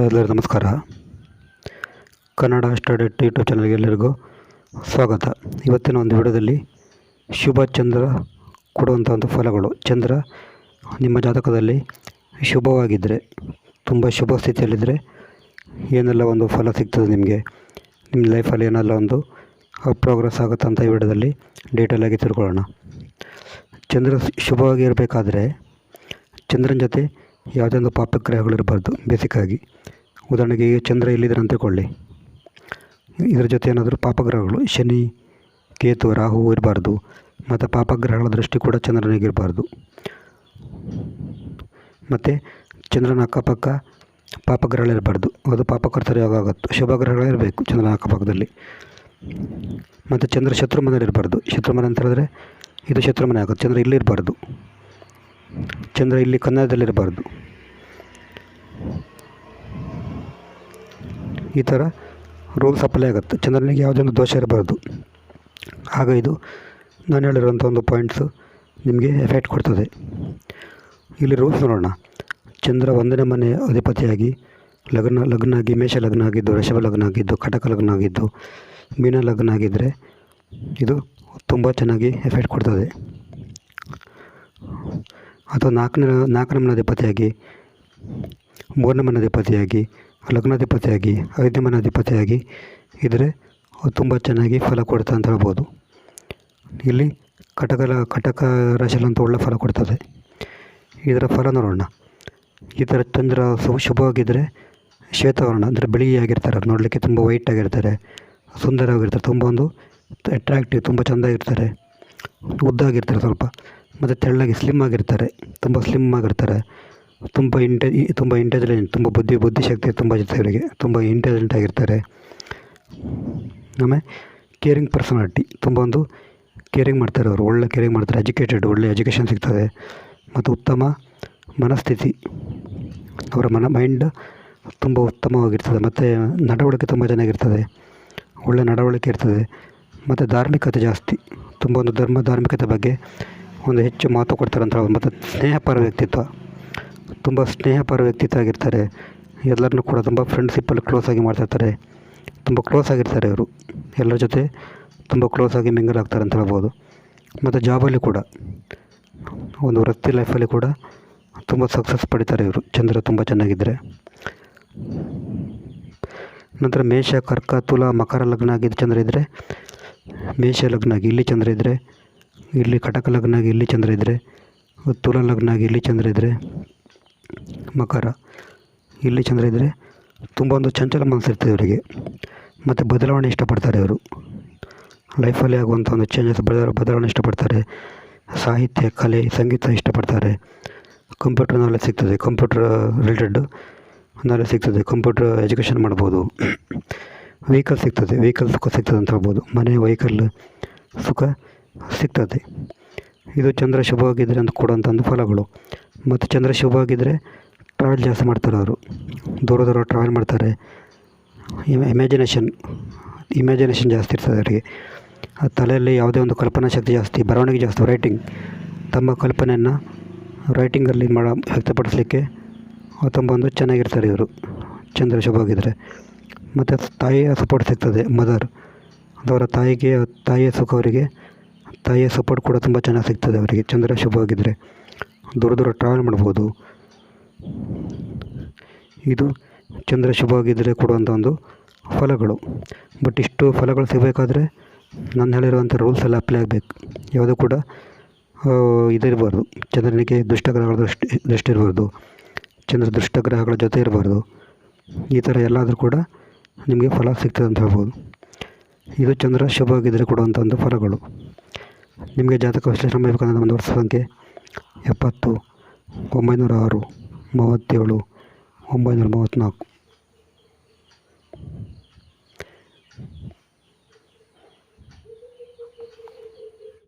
ಎಲ್ಲರಿಗೂ ನಮಸ್ಕಾರ. ಕನ್ನಡ ಸ್ಟಡೀಟ್ ಯೂಟ್ಯೂಬ್ ಚಾನಲ್ಗೆ ಎಲ್ಲರಿಗೂ ಸ್ವಾಗತ. ಇವತ್ತಿನ ಒಂದು ವಿಡಿಯೋದಲ್ಲಿ ಶುಭ ಚಂದ್ರ ಕೊಡುವಂಥ ಒಂದು ಫಲಗಳು. ಚಂದ್ರ ನಿಮ್ಮ ಜಾತಕದಲ್ಲಿ ಶುಭವಾಗಿದ್ದರೆ, ತುಂಬ ಶುಭ ಸ್ಥಿತಿಯಲ್ಲಿದ್ದರೆ ಏನೆಲ್ಲ ಒಂದು ಫಲ ಸಿಗ್ತದೆ ನಿಮಗೆ? ನಿಮ್ಮ ಲೈಫಲ್ಲಿ ಏನೆಲ್ಲ ಒಂದು ಪ್ರೋಗ್ರೆಸ್ ಆಗುತ್ತೆ ಅಂತ ಈ ವಿಡಿಯೋದಲ್ಲಿ ಡೀಟೇಲಾಗಿ ತಿಳ್ಕೊಳ್ಳೋಣ. ಚಂದ್ರ ಶುಭವಾಗಿ ಇರಬೇಕಾದ್ರೆ ಚಂದ್ರನ ಜೊತೆ ಯಾವುದೇ ಒಂದು ಪಾಪಗ್ರಹಗಳಿರಬಾರ್ದು ಬೇಸಿಕ್ಕಾಗಿ. ಉದಾಹರಣೆಗೆ ಚಂದ್ರ ಎಲ್ಲಿದ್ದಾರೆ ಅಂತ ಕೊಳ್ಳಿ. ಇದರ ಜೊತೆ ಏನಾದರೂ ಪಾಪಗ್ರಹಗಳು, ಶನಿ, ಕೇತು, ರಾಹು ಇರಬಾರ್ದು, ಮತ್ತು ಪಾಪಗ್ರಹಗಳ ದೃಷ್ಟಿ ಕೂಡ ಚಂದ್ರನಿಗೆ ಇರಬಾರ್ದು. ಮತ್ತು ಚಂದ್ರನ ಅಕ್ಕಪಕ್ಕ ಪಾಪಗ್ರಹಗಳಿರಬಾರ್ದು ಅದು ಪಾಪಕರ್ತರ ಯೋಗ ಆಗುತ್ತೆ ಶುಭ ಗ್ರಹಗಳಿರಬೇಕು ಚಂದ್ರನ ಅಕ್ಕಪಕ್ಕದಲ್ಲಿ. ಮತ್ತು ಚಂದ್ರ ಶತ್ರುಮನೆಯಲ್ಲಿ ಇರಬಾರ್ದು. ಶತ್ರುಮನೆ ಅಂತ ಹೇಳಿದ್ರೆ, ಇದು ಶತ್ರುಮನೆ ಆಗುತ್ತೆ, ಚಂದ್ರ ಇಲ್ಲಿ ಇರಬಾರ್ದು. ಚಂದ್ರ ಇಲ್ಲಿ ಕನ್ನಡದಲ್ಲಿರಬಾರ್ದು. ಈ ಥರ ರೂಲ್ಸ್ ಅಪ್ಲೈ ಆಗುತ್ತೆ. ಚಂದ್ರನಿಗೆ ಯಾವುದೇ ಒಂದು ದೋಷ ಇರಬಾರ್ದು. ಆಗ ಇದು ನಾನು ಹೇಳಿರುವಂಥ ಒಂದು ಪಾಯಿಂಟ್ಸು ನಿಮಗೆ ಎಫೆಕ್ಟ್ ಕೊಡ್ತದೆ. ಇಲ್ಲಿ ರೂಲ್ಸ್ ನೋಡೋಣ. ಚಂದ್ರ ಒಂದನೇ ಮನೆ ಅಧಿಪತಿಯಾಗಿ ಲಗ್ನ ಲಗ್ನ ಆಗಿ ಮೇಷ ಲಗ್ನ ಆಗಿದ್ದು ವೃಷಭ ಲಗ್ನ ಆಗಿದ್ದು ಕಟಕ ಲಗ್ನ ಆಗಿದ್ದು ಮೀನ ಲಗ್ನ ಆಗಿದ್ದರೆ ಇದು ತುಂಬ ಚೆನ್ನಾಗಿ ಎಫೆಕ್ಟ್ ಕೊಡ್ತದೆ. ಅಥವಾ ನಾಲ್ಕನೇ ನಾಲ್ಕನೇ ಮನಾಧಿಪತಿಯಾಗಿ ಮೂರನೇ ಮನಾಧಿಪತಿಯಾಗಿ ಲಗ್ನಾಧಿಪತಿಯಾಗಿ, ಐದನೇ ಮನಾಧಿಪತಿಯಾಗಿ ಇದ್ದರೆ ತುಂಬ ಚೆನ್ನಾಗಿ ಫಲ ಕೊಡ್ತಾ ಅಂತ ಹೇಳ್ಬೋದು. ಇಲ್ಲಿ ಕಟಕಲ ಕಟಕ ರಾಶಿಯಲ್ಲಂತೂ ಒಳ್ಳೆ ಫಲ ಕೊಡ್ತದೆ. ಇದರ ಫಲ ನೋಡೋಣ. ಈ ಥರ ಚಂದ್ರ ಶುಭ ಶುಭವಾಗಿದ್ದರೆ ಶ್ವೇತವರ್ಣ, ಅಂದರೆ ಬಿಳಿಯಾಗಿರ್ತಾರೆ. ನೋಡಲಿಕ್ಕೆ ತುಂಬ ವೈಟ್ ಆಗಿರ್ತಾರೆ, ಸುಂದರವಾಗಿರ್ತಾರೆ. ತುಂಬ ಒಂದು ಅಟ್ರಾಕ್ಟಿವ್ ತುಂಬ ಚೆಂದಾಗಿರ್ತಾರೆ ಉದ್ದಾಗಿರ್ತಾರೆ ಸ್ವಲ್ಪ. ಮತ್ತು ತೆಳ್ಳಗೆ ಸ್ಲಿಮ್ ಆಗಿರ್ತಾರೆ, ತುಂಬ ಸ್ಲಿಮ್ ಆಗಿರ್ತಾರೆ. ತುಂಬ ಇಂಟೆ ತುಂಬ ಇಂಟೆಲಿಜೆಂಟ್ ತುಂಬ ಬುದ್ಧಿ, ಬುದ್ಧಿಶಕ್ತಿ, ತುಂಬ ಇರುತ್ತೆ ಇವರಿಗೆ ತುಂಬ ಇಂಟೆಲಿಜೆಂಟ್ ಆಗಿರ್ತಾರೆ. ಆಮೇಲೆ ಕೇರಿಂಗ್ ಪರ್ಸನಾಲಿಟಿ ತುಂಬ ಒಂದು ಕೇರಿಂಗ್ ಮಾಡ್ತಾರೆ ಅವರು, ಒಳ್ಳೆ ಕೇರಿಂಗ್ ಮಾಡ್ತಾರೆ ಎಜುಕೇಟೆಡ್ ಒಳ್ಳೆ ಎಜುಕೇಷನ್ ಸಿಗ್ತದೆ. ಮತ್ತು ಉತ್ತಮ ಮನಸ್ಥಿತಿ ಅವರ ಮನ ಮೈಂಡ್ ತುಂಬ ಉತ್ತಮವಾಗಿರ್ತದೆ. ಮತ್ತು ನಡವಳಿಕೆ ತುಂಬ ಚೆನ್ನಾಗಿರ್ತದೆ, ಒಳ್ಳೆ ನಡವಳಿಕೆ ಇರ್ತದೆ. ಮತ್ತು ಧಾರ್ಮಿಕತೆ ಜಾಸ್ತಿ, ತುಂಬ ಒಂದು ಧರ್ಮ ಧಾರ್ಮಿಕತೆ ಬಗ್ಗೆ ಒಂದು ಹೆಚ್ಚು ಮಾತು ಕೊಡ್ತಾರಂತ ಮತ್ತು ಸ್ನೇಹಪರ ವ್ಯಕ್ತಿತ್ವ ತುಂಬ ಸ್ನೇಹಪರ ವ್ಯಕ್ತಿತ್ವ ಆಗಿರ್ತಾರೆ. ಎಲ್ಲರನ್ನೂ ಕೂಡ ತುಂಬ ಫ್ರೆಂಡ್ಶಿಪ್ಪಲ್ಲಿ ಕ್ಲೋಸ್ ಆಗಿ ಮಾಡ್ತಿರ್ತಾರೆ. ತುಂಬ ಕ್ಲೋಸ್ ಆಗಿರ್ತಾರೆ ಇವರು ಎಲ್ಲರ ಜೊತೆ ತುಂಬ ಕ್ಲೋಸ್ ಆಗಿ ಮಿಂಗಲ್ ಆಗ್ತಾರೆ ಅಂತ ಹೇಳ್ಬೋದು. ಮತ್ತು ಜಾಬಲ್ಲಿ ಕೂಡ, ಒಂದು ವೃತ್ತಿ ಲೈಫಲ್ಲಿ ಕೂಡ ತುಂಬ ಸಕ್ಸಸ್ ಪಡಿತಾರೆ ಇವರು. ಚಂದ್ರ ತುಂಬ ಚೆನ್ನಾಗಿದ್ದರೆ ನಂತರ ಮೇಷ, ಕರ್ಕ, ತುಲ, ಮಕರ ಲಗ್ನ ಆಗಿದ್ದು ಚಂದ್ರ ಇದ್ದರೆ ಮೇಷ ಲಗ್ನ ಆಗಿ ಇಲ್ಲಿ ಚಂದ್ರ ಇದ್ದರೆ ಇಲ್ಲಿ ಕಟಕ ಲಗ್ನ ಆಗಿ ಇಲ್ಲಿ ಚಂದ್ರ ಇದ್ದರೆ ತುಲ ಲಗ್ನ ಆಗಿ ಇಲ್ಲಿ ಚಂದ್ರ ಇದ್ದರೆ ಮಕರ ಇಲ್ಲಿ ಚಂದ್ರ ಇದ್ದರೆ ತುಂಬ ಒಂದು ಚಂಚಲ ಮನಸ್ಸಿರ್ತದೆ ಇವರಿಗೆ ಮತ್ತು ಬದಲಾವಣೆ ಇಷ್ಟಪಡ್ತಾರೆ ಇವರು ಲೈಫಲ್ಲಿ ಆಗುವಂಥ ಒಂದು ಚೇಂಜಸ್ ಬದಲ, ಬದಲಾವಣೆ ಇಷ್ಟಪಡ್ತಾರೆ. ಸಾಹಿತ್ಯ, ಕಲೆ, ಸಂಗೀತ ಇಷ್ಟಪಡ್ತಾರೆ. ಕಂಪ್ಯೂಟರ್ ನಾಲೆಜ್ ಸಿಗ್ತದೆ. ಕಂಪ್ಯೂಟರ್ ರಿಲೇಟೆಡ್ ನಾಲೆಜ್ ಸಿಗ್ತದೆ. ಕಂಪ್ಯೂಟರ್ ಎಜುಕೇಷನ್ ಮಾಡ್ಬೋದು. ವೆಹಿಕಲ್ ಸಿಗ್ತದೆ. ವೆಹಿಕಲ್ ಸುಖ ಸಿಗ್ತದೆ ಅಂತ ಹೇಳ್ಬೋದು. ಮನೆ ವೆಹಿಕಲ್ ಸುಖ ಸಿಗ್ತದೆ. ಇದು ಚಂದ್ರ ಶುಭವಾಗಿದ್ದರೆ ಅಂತ ಕೊಡುವಂಥ ಒಂದು ಫಲಗಳು. ಮತ್ತು ಚಂದ್ರ ಶುಭವಾಗಿದ್ದರೆ ಟ್ರಾವೆಲ್ ಜಾಸ್ತಿ ಮಾಡ್ತಾರೆ ಅವರು. ದೂರ ದೂರ ಟ್ರಾವೆಲ್ ಮಾಡ್ತಾರೆ ಇಮ್ಯಾಜಿನೇಷನ್ ಇಮ್ಯಾಜಿನೇಷನ್ ಜಾಸ್ತಿ ಇರ್ತದೆ ಅವರಿಗೆ. ಆ ತಲೆಯಲ್ಲಿ ಯಾವುದೇ ಒಂದು ಕಲ್ಪನಾ ಶಕ್ತಿ ಜಾಸ್ತಿ, ಬರವಣಿಗೆ ಜಾಸ್ತಿ ರೈಟಿಂಗ್ ತಮ್ಮ ಕಲ್ಪನೆಯನ್ನು ರೈಟಿಂಗಲ್ಲಿ ಮಾಡ, ವ್ಯಕ್ತಪಡಿಸಲಿಕ್ಕೆ ತುಂಬ ಒಂದು ಚೆನ್ನಾಗಿರ್ತಾರೆ ಇವರು. ಚಂದ್ರ ಶುಭವಾಗಿದ್ದರೆ ಮತ್ತು ತಾಯಿಯ ಸಪೋರ್ಟ್ ಸಿಗ್ತದೆ ಮದರ್ ಅವರ ತಾಯಿಗೆ, ತಾಯಿಯ ಸುಖ ಅವರಿಗೆ ತಾಯಿಯ ಸಪೋರ್ಟ್ ಕೂಡ ತುಂಬ ಚೆನ್ನಾಗಿ ಸಿಗ್ತದೆ ಅವರಿಗೆ. ಚಂದ್ರ ಶುಭವಾಗಿದ್ದರೆ ದೂರ ದೂರ ಟ್ರಾವೆಲ್ ಮಾಡ್ಬೋದು. ಇದು ಚಂದ್ರ ಶುಭವಾಗಿದ್ದರೆ ಕೊಡುವಂಥ ಒಂದು ಫಲಗಳು. ಬಟ್ ಇಷ್ಟು ಫಲಗಳು ಸಿಗಬೇಕಾದ್ರೆ ನಾನು ಹೇಳಿರುವಂಥ ರೂಲ್ಸ್ ಎಲ್ಲ ಅಪ್ಲೈ ಆಗಬೇಕು. ಯಾವುದೂ ಕೂಡ ಇದಿರಬಾರ್ದು. ಚಂದ್ರನಿಗೆ ದುಷ್ಟಗ್ರಹಗಳ ದೃಷ್ಟಿ ದೃಷ್ಟಿ ಇರಬಾರ್ದು. ಚಂದ್ರ ದುಷ್ಟಗ್ರಹಗಳ ಜೊತೆ ಇರಬಾರ್ದು. ಈ ಥರ ಎಲ್ಲಾದರೂ ಕೂಡ ನಿಮಗೆ ಫಲ ಸಿಗ್ತದೆ ಅಂತ ಹೇಳ್ಬೋದು. ಇದು ಚಂದ್ರ ಶುಭವಾಗಿದ್ದರೆ ಕೊಡುವಂಥ ಒಂದು ಫಲಗಳು. ನಿಮಗೆ ಜಾತಕ ವಿಶ್ಲೇಷಣೆ ಮಾಡಬೇಕಂದ್ರೆ ಒಂದು ವರ್ಷ ಸಂಖ್ಯೆ. ಎಪ್ಪತ್ತು ಒಂಬೈನೂರ ಆರು ಮೂವತ್ತೇಳು ಒಂಬೈನೂರ ಮೂವತ್ತ್ನಾಲ್ಕು.